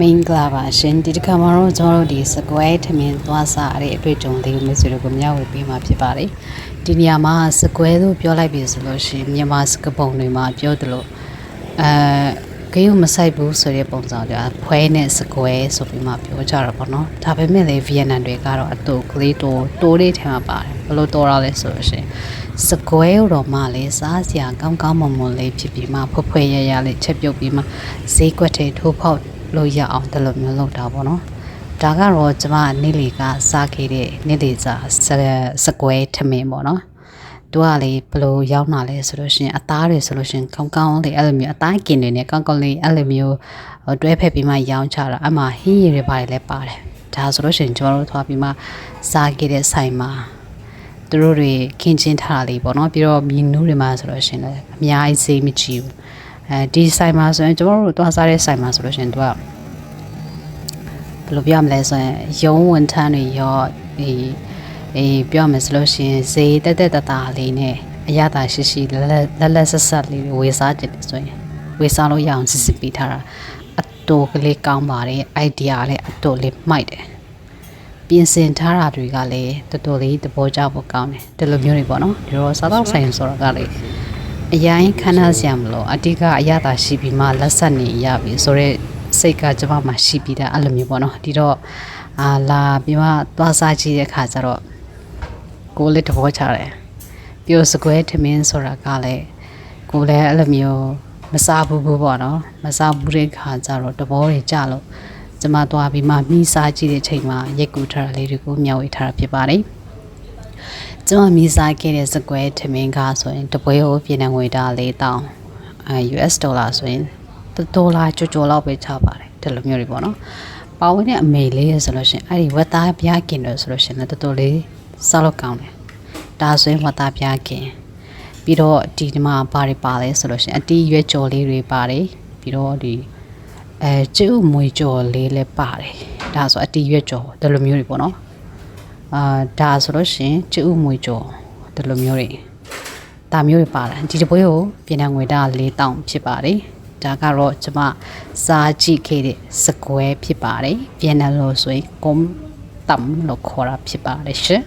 မင်္ဂလာပါရှင်ဒီတစ်ခါမှာတော့ကျွန်တော်တို့ဒီစကွဲထမင်းသွားစားရတဲ့အတွေ့အကြုံလေးကိုမျိုးစုတို့ကိုမျှဝေပေးမှာဖြစ်ပါတယ်ဒီနေရာမှာစကွဲလို့ပြောလိုက်ပြီဆိုလို့ရှိရင်မြန်မာစကားပုံတွေမှာပြောသလိုအဲဂိမ်းမဆိုင်ဘူးဆိုတဲ့ပုံစံတွေဖွဲနဲ့စကွဲဆိုပြီးမှပြောကြတာပေါ့နော်ဒါပေမဲ့လေဗီယက်နမ်တွေကတော့အတူကလေးတိုးတိုးလေးထဲမှာပါတယ်ဘယ်လိုတိုးရလဲဆိုလို့ရှိရင်စကွဲတော့မှလေစားစရာကောင်းကောင်းမွန်မွန်လေးဖြစ်ပြီးမှဖွယ်ဖွယ်ရရလေးချက်ပြုတ်ပြီးမှဈေးကွက်တွေထိုးဖောက် လို့ရအောင်ဒီလိုမျိုးလုပ်တာပေါ့နော်ဒါကတော့ကျမနေ့လီကစားခဲ့တဲ့နေ့လီစာစကွဲထမင်းပေါ့နော်သူကလေဘလို့ရောက်လာလဲဆိုလို့ရှိရင်အသားတွေဆိုလို့ရှိရင်ကောင်းကောင်းလေးအဲ့လိုမျိုးအသားကင်တွေနဲ့ကောင်းကောင်းလေးအဲ့လိုမျိုးတွဲဖက်ပြီးမှရောင်းချတာအမှဟင်းရည်တွေပါတယ်လည်းပါတယ်ဒါဆိုလို့ရှိရင်ကျွန်တော်တို့သွားပြီးမှစားခဲ့တဲ့ဆိုင်မှာသူတို့တွေခင်းချင်းထားတာလေးပေါ့နော်ပြီးတော့မီနူးတွေမှာဆိုလို့ရှိရင်လည်းအများကြီးစိတ်မကြည့်ဘူး အဲဒီဆိုင်မှာဆိုရင်ကျွန်တော်တို့သွားစားတဲ့ဆိုင်မှာဆိုလို့ရှိရင်သူကဘယ်လိုပြောမလဲဆိုရင်ရုံးဝန်ထမ်းတွေရောဒီအေးပြောမယ်ဆိုလို့ရှိရင်ဈေးတက်တက်တတာလေးနဲ့အရသာရှိရှိလက်လက်လက်ဆက်ဆက်လေးဝေစားကြတယ်ဆိုရင်ဝေစားလို့ရအောင်စစ်စစ်ပေးထားတာအတူကလေးကောင်းပါတယ် idea လည်းအတူလေးမိုက်တယ်ပြင်ဆင်ထားတာတွေကလည်းတော်တော်လေးသဘောကျဖို့ကောင်းတယ်ဒီလိုမျိုးတွေပေါ့နော်ဒီတော့စားတော့ဆိုင်ဆိုတော့ကလေ အရင်ခဏစရာမလို့အတိကအရသာရှိပြီးမှလက်ဆက်နေရပြီဆိုတော့စိတ်ကကျွန်မမှရှိပြီးတာအဲ့လိုမျိုးပေါ့နော်ဒီတော့အာလာပြီးမှသွားစားကြည့်တဲ့ခါကျတော့ကိုယ်လေးသဘောကျတယ်ပြီးတော့စကွဲထမင်းဆိုတာကလည်းကိုယ်လည်းအဲ့လိုမျိုးမစားဘူးဘူးပေါ့နော်မစားဘူးတဲ့ခါကျတော့တဘောတွေကြလို့ကျမသွားပြီးမှမိစားကြည့်တဲ့ချိန်မှာရက်ကူထားတာလေးတွေကိုမျှဝေထားတာဖြစ်ပါတယ် ကျမမိစားခဲ့တဲ့စကွဲထမင်းကဆိုရင်တပွဲကိုပြည်နယ်ငွေတာ၄တောင်းအဲ US ဒေါ်လာဆိုရင်ဒေါ်လာကြော်ကြော်လောက်ပဲချပါတယ်ဒီလိုမျိုးတွေပေါ့နော်ပါဝင်တဲ့အမေလေးရဆိုလို့ရှင်အဲ့ဒီဝက်သားပြားกินလို့ဆိုလို့ရှင်လည်းတော်တော်လေးစားလို့ကောင်းတယ်ဒါဆိုရင်ဝက်သားပြားกินပြီးတော့ဒီဒီမှာဘာတွေပါလဲဆိုလို့ရှင်အတီးရွက်ကြော်လေးတွေပါတယ်ပြီးတော့ဒီအဲကျုပ်မွေကြော်လေးလည်းပါတယ်ဒါဆိုအတီးရွက်ကြော်ဒီလိုမျိုးတွေပေါ့နော် အာဒါဆိုလို့ရှင်ကျုပ်မွေကြော်ဒီလိုမျိုးတွေဒါမျိုးတွေပါတယ်ဒီတပွဲကိုပြည်နယ်ငွေတာ၄တောင်းဖြစ်ပါတယ်ဒါကတော့ကျမစားကြည့်ခဲ့တဲ့စကွဲဖြစ်ပါတယ်ပြည်နယ်လို့ဆိုရင်ကွန်တမ်လို့ခေါ်တာဖြစ်ပါတယ်ရှင်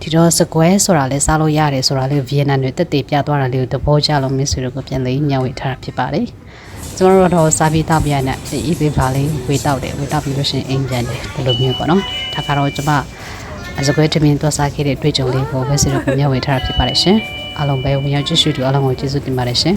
ဒီတော့စကွဲဆိုတာလဲစားလို့ရတယ်ဆိုတာလေးဗီယက်နမ်တွေတက်တည်ပြသွားတာလေးကိုသဘောကျလို့မင်းဆွေတို့ကိုပြန်လေးညှဝေထားတာဖြစ်ပါတယ်ကျွန်တော်တို့တော့စားပြီးတောက်ပြရတဲ့အေးပေးပါလေးဝေတောက်တယ်ဝေတောက်ပြီးလို့ရှိရင်အိမ်ပြန်တယ်ဒီလိုမျိုးပေါ့နော်ဒါကတော့ကျမ အစကွဲတမင်သွားစားခဲ့တဲ့တွေ့ကြုံလေးကိုမင်းဆွေတို့ကိုညှဝေထားတာဖြစ်ပါတယ်ရှင်အားလုံးပဲဝင်ရောက်ကြည့်ရှုသူအားလုံးကိုကျေးဇူးတင်ပါတယ်ရှင်